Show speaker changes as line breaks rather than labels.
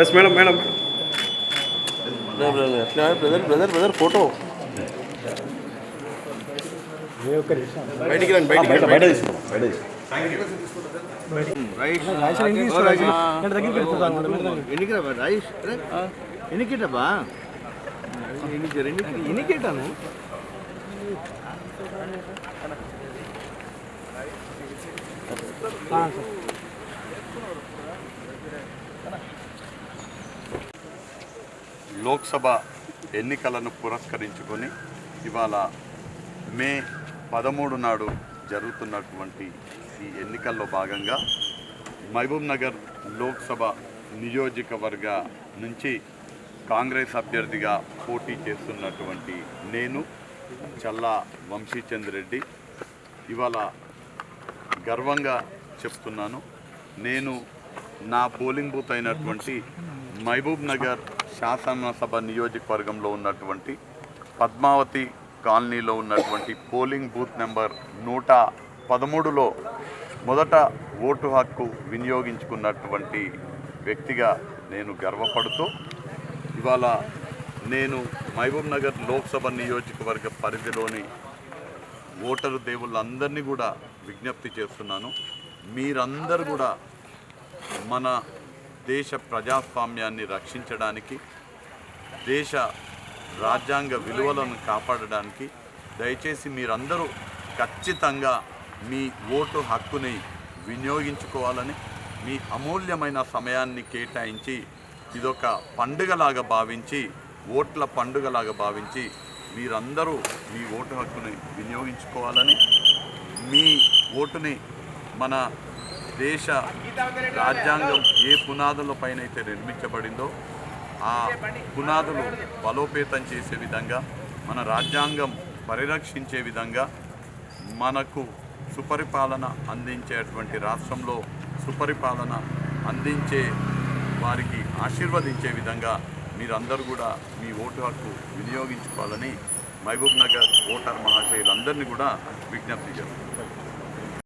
yes madam madam
brother brother brother photo
బయటికి రండి బయటికి
బయట
రండి
బయట తీసుకుంటాం బయట తీసుకుంటాం
ఎన్నికరా రైస్ ఎన్నికేటబ్బా ఎన్నికేటాను
లోక్సభ ఎన్నికలను పురస్కరించుకొని ఇవాళ మే పదమూడు నాడు జరుగుతున్నటువంటి ఈ ఎన్నికల్లో భాగంగా మహబూబ్ నగర్ లోక్సభ నియోజకవర్గ నుంచి కాంగ్రెస్ అభ్యర్థిగా పోటీ చేస్తున్నటువంటి నేను చల్లా వంశీచంద్ రెడ్డి. ఇవాళ గర్వంగా చెప్తున్నాను. నేను నా పోలింగ్ బూత్ అయినటువంటి మహబూబ్ నగర్ శాసనసభ నియోజకవర్గంలో ఉన్నటువంటి పద్మావతి కాలనీలో ఉన్నటువంటి పోలింగ్ బూత్ నెంబర్ నూట పదమూడులో మొదట ఓటు హక్కు వినియోగించుకున్నటువంటి వ్యక్తిగా నేను గర్వపడుతూ ఇవాళ నేను మహబూబ్ నగర్ లోక్సభ నియోజకవర్గ పరిధిలోని ఓటరు దేవుళ్ళందరినీ కూడా విజ్ఞప్తి చేస్తున్నాను. మీరందరూ కూడా మన దేశ ప్రజాస్వామ్యాన్ని రక్షించడానికి దేశ రాజ్యాంగ విలువలను కాపాడడానికి దయచేసి మీరందరూ ఖచ్చితంగా మీ ఓటు హక్కుని వినియోగించుకోవాలని మీ అమూల్యమైన సమయాన్ని కేటాయించి ఇదొక పండుగలాగా భావించి ఓట్ల పండుగలాగా భావించి మీరందరూ మీ ఓటు హక్కుని వినియోగించుకోవాలని మీ ఓటుని మన దేశ రాజ్యాంగం ఏ పునాదుల పైన అయితే నిర్మించబడిందో ఆ పునాదులు బలోపేతం చేసే విధంగా మన రాజ్యాంగం పరిరక్షించే విధంగా మనకు సుపరిపాలన అందించేటువంటి రాష్ట్రంలో సుపరిపాలన అందించే వారికి ఆశీర్వదించే విధంగా మీరందరూ కూడా మీ ఓటు హక్కు వినియోగించుకోవాలని మహబూబ్ నగర్ ఓటర్ మహాశయులందరినీ కూడా విజ్ఞప్తి చేస్తున్నారు